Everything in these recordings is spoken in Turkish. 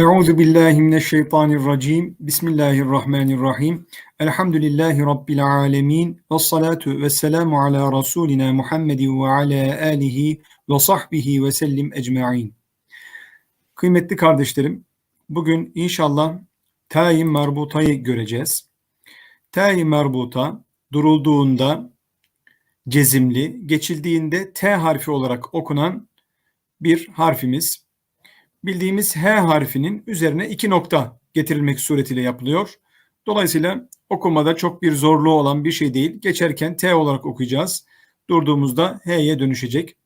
Euzu billahi mineşşeytanirracim. Bismillahirrahmanirrahim. Elhamdülillahi rabbil alamin. Ves salatu vesselamu ala rasulina Muhammedin ve ala alihi ve sahbihi ve sellim ecmaîn. Kıymetli kardeşlerim, bugün inşallah tayin merbutayı göreceğiz. Tayin merbuta durulduğunda cezimli, geçildiğinde T harfi olarak okunan bir harfimiz bildiğimiz H harfinin üzerine iki nokta getirilmek suretiyle yapılıyor. Dolayısıyla okumada çok bir zorluğu olan bir şey değil. Geçerken T olarak okuyacağız. Durduğumuzda H'ye dönüşecek.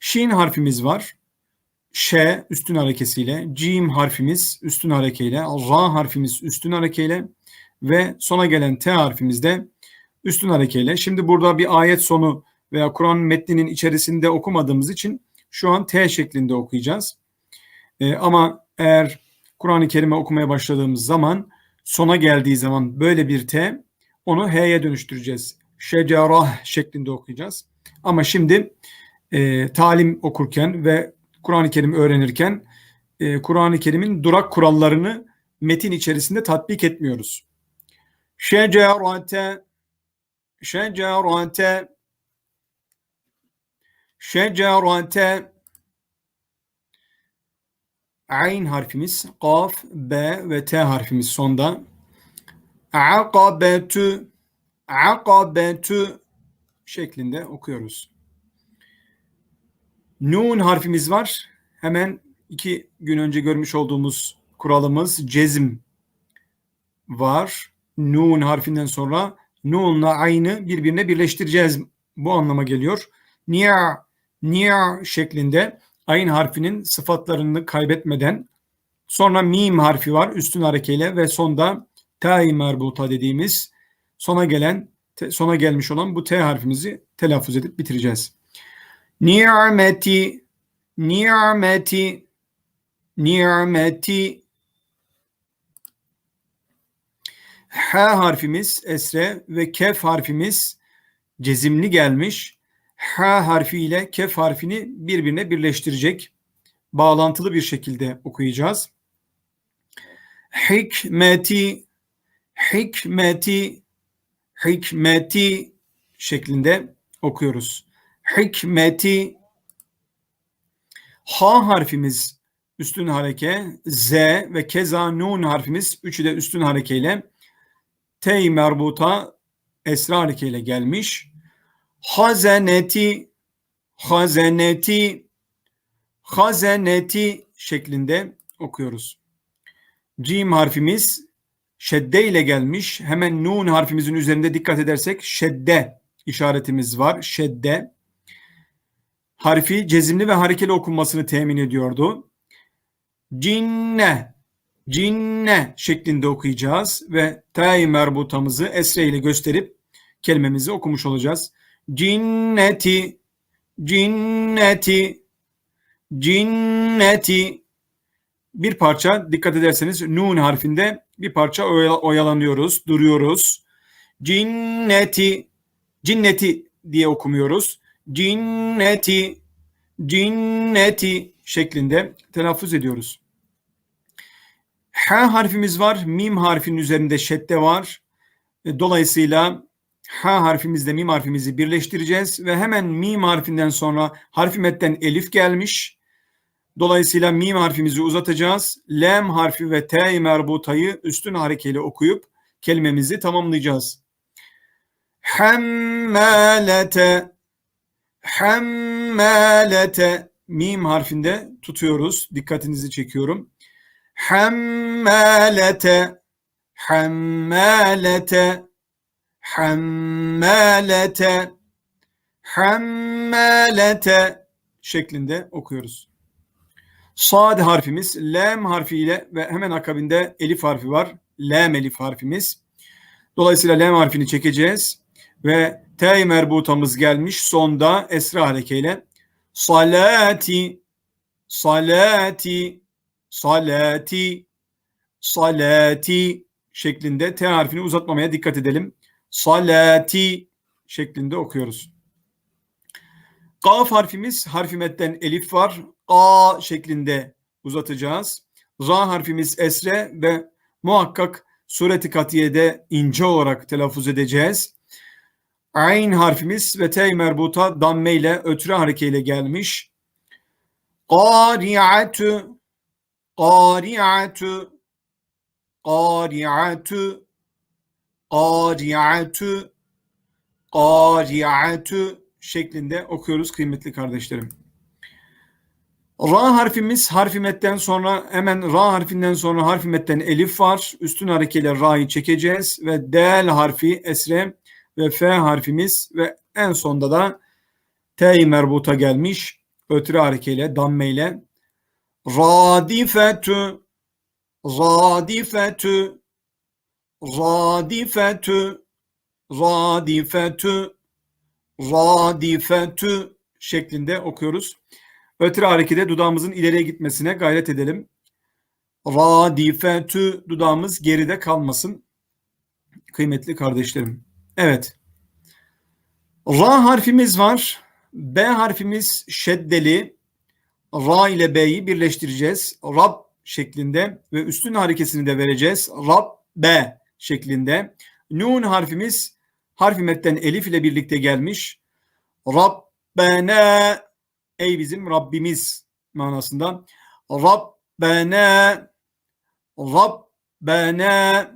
Şin harfimiz var. Ş üstün harekesiyle, Cim harfimiz üstün harekeyle, Ra harfimiz üstün harekeyle ve sona gelen T harfimiz de üstün harekeyle. Şimdi burada bir ayet sonu veya Kur'an metninin içerisinde okumadığımız için şu an T şeklinde okuyacağız. E, ama eğer Kur'an-ı Kerim'e okumaya başladığımız zaman sona geldiği zaman böyle bir T onu H'ye dönüştüreceğiz. Şecerah şeklinde okuyacağız. Ama şimdi e, talim okurken ve Kur'an-ı Kerim öğrenirken e, Kur'an-ı Kerim'in durak kurallarını metin içerisinde tatbik etmiyoruz. Şecerate şecerate şecerate Ayn harfimiz, kaf, b ve t harfimiz sonda. Akabetu, akabetu şeklinde okuyoruz. Nun harfimiz var. Hemen iki gün önce görmüş olduğumuz kuralımız cezim var. Nun harfinden sonra nunla aynı birbirine birleştireceğiz. Bu anlama geliyor. Niya, niya şeklinde Ayn harfinin sıfatlarını kaybetmeden sonra mim harfi var üstün harekeyle ve sonda ta-i merbuta dediğimiz sona gelen sona gelmiş olan bu T harfimizi telaffuz edip bitireceğiz. Ni'meti ni'meti ni'meti H harfimiz esre ve kef harfimiz cezimli gelmiş. H harfi ile kef harfini birbirine birleştirecek bağlantılı bir şekilde okuyacağız. Hikmeti hikmeti hikmeti şeklinde okuyoruz. Hikmeti H harfimiz üstün hareke, Z ve keza Nun harfimiz üçü de üstün harekeyle T merbuta esra harekeyle gelmiş hazeneti hazeneti hazeneti şeklinde okuyoruz. Cim harfimiz şedde ile gelmiş. Hemen nun harfimizin üzerinde dikkat edersek şedde işaretimiz var. Şedde harfi cezimli ve harekeli okunmasını temin ediyordu. Cinne cinne şeklinde okuyacağız ve tay merbutamızı esre ile gösterip kelimemizi okumuş olacağız cinneti cinneti cinneti bir parça dikkat ederseniz nun harfinde bir parça oyalanıyoruz, duruyoruz. Cinneti cinneti diye okumuyoruz. Cinneti cinneti şeklinde telaffuz ediyoruz. H harfimiz var. Mim harfinin üzerinde şedde var. Dolayısıyla H harfimizle mim harfimizi birleştireceğiz ve hemen mim harfinden sonra harfi metten elif gelmiş. Dolayısıyla mim harfimizi uzatacağız. Lem harfi ve t merbutayı üstün harekeyle okuyup kelimemizi tamamlayacağız. Hemmalete Hemmalete mim harfinde tutuyoruz. Dikkatinizi çekiyorum. Hemmalete Hemmalete hammalete hammalete şeklinde okuyoruz. Sad harfimiz lem harfiyle ve hemen akabinde elif harfi var. Lem elif harfimiz. Dolayısıyla lem harfini çekeceğiz ve t merbutamız gelmiş sonda esra harekeyle salati salati salati salati şeklinde t harfini uzatmamaya dikkat edelim salati şeklinde okuyoruz. Kaf harfimiz harfi metten elif var. A şeklinde uzatacağız. Ra harfimiz esre ve muhakkak sureti katiyede ince olarak telaffuz edeceğiz. Ayn harfimiz ve T merbuta damme ile ötürü harekeyle gelmiş. Qari'atu Qari'atu Qari'atu Qari'atu Qari'atu şeklinde okuyoruz kıymetli kardeşlerim. Ra harfimiz harfimetten sonra hemen ra harfinden sonra harfimetten elif var. Üstün harekeyle ra'yı çekeceğiz ve del harfi esre ve f harfimiz ve en sonda da t merbuta gelmiş. Ötürü harekeyle damme ile radifetü radifetü radifetü radifetü radifetü şeklinde okuyoruz. Ötürü harekete dudağımızın ileriye gitmesine gayret edelim. Radifetü dudağımız geride kalmasın. Kıymetli kardeşlerim. Evet. Ra harfimiz var. B harfimiz şeddeli. Ra ile B'yi birleştireceğiz. Rab şeklinde ve üstün harekesini de vereceğiz. Rab B şeklinde. Nun harfimiz harfimetten elif ile birlikte gelmiş. Rabbena ey bizim Rabbimiz manasında. Rabbena Rabbena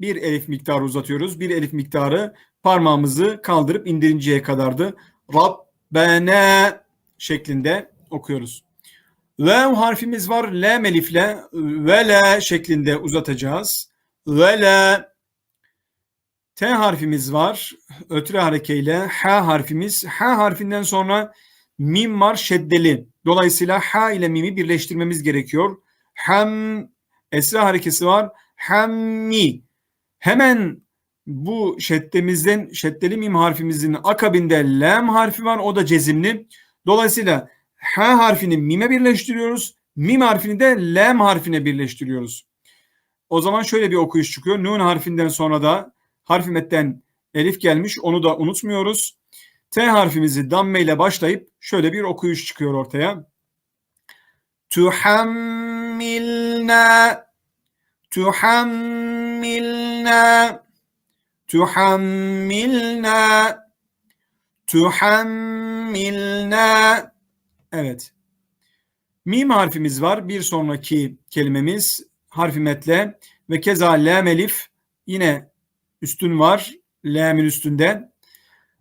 bir elif miktarı uzatıyoruz. Bir elif miktarı parmağımızı kaldırıp indirinceye kadardı. Rabbena şeklinde okuyoruz. Vev harfimiz var. L elifle ve le şeklinde uzatacağız. Ve le T harfimiz var. Ötürü harekeyle H harfimiz. H harfinden sonra mim var şeddeli. Dolayısıyla H ile mimi birleştirmemiz gerekiyor. Hem esra harekesi var. Hemmi. Hemen bu şeddemizden şeddeli mim harfimizin akabinde lam harfi var. O da cezimli. Dolayısıyla H harfini mime birleştiriyoruz. Mim harfini de lam harfine birleştiriyoruz. O zaman şöyle bir okuyuş çıkıyor. Nun harfinden sonra da harfimetten elif gelmiş. Onu da unutmuyoruz. T harfimizi damme ile başlayıp şöyle bir okuyuş çıkıyor ortaya. Tuhammilna tuhammilna tuhammilna tuhammilna Evet. Mim harfimiz var. Bir sonraki kelimemiz harfimetle ve keza lam elif yine üstün var. Lam'in üstünde.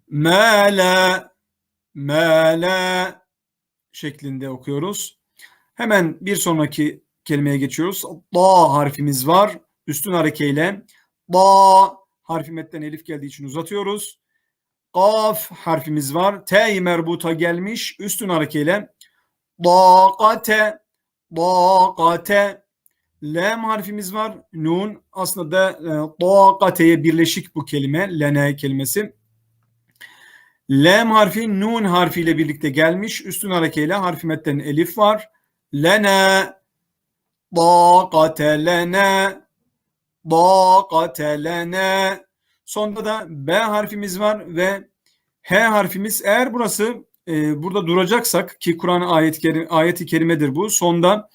Mâlâ mâlâ şeklinde okuyoruz. Hemen bir sonraki kelimeye geçiyoruz. Da harfimiz var. Üstün harekeyle da harfimetten elif geldiği için uzatıyoruz. Kaf harfimiz var. T merbuta gelmiş. Üstün harekeyle daqate daqate Lam harfimiz var. Nun aslında da e, daqateye birleşik bu kelime. Lene kelimesi. Lam harfi nun harfiyle birlikte gelmiş. Üstün harekeyle harfimetten elif var. Lene daqate lene daqate lene Sonunda da B harfimiz var ve H harfimiz eğer burası e, burada duracaksak ki Kur'an ayet ayeti kerimedir bu. Sonda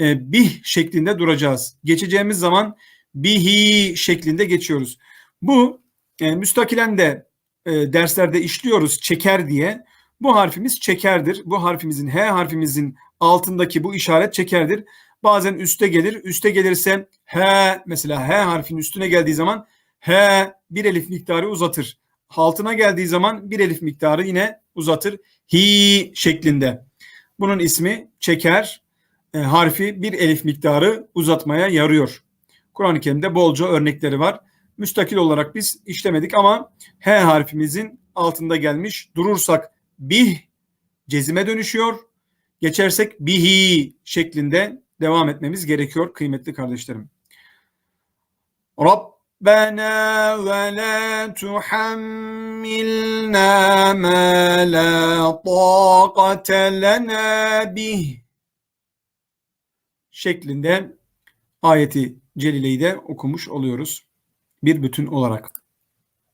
e, bih şeklinde duracağız. Geçeceğimiz zaman bihi şeklinde geçiyoruz. Bu e, müstakilen de e, derslerde işliyoruz çeker diye. Bu harfimiz çekerdir. Bu harfimizin H harfimizin altındaki bu işaret çekerdir. Bazen üste gelir. Üste gelirse H mesela H harfinin üstüne geldiği zaman H bir elif miktarı uzatır. Altına geldiği zaman bir elif miktarı yine uzatır. Hi şeklinde. Bunun ismi çeker e, harfi bir elif miktarı uzatmaya yarıyor. Kur'an-ı Kerim'de bolca örnekleri var. Müstakil olarak biz işlemedik ama H harfimizin altında gelmiş. Durursak bih cezime dönüşüyor. Geçersek bihi şeklinde devam etmemiz gerekiyor kıymetli kardeşlerim. Rabbena ve la tuhammilna ma la taqate lena bih şeklinde ayeti celileyi de okumuş oluyoruz bir bütün olarak.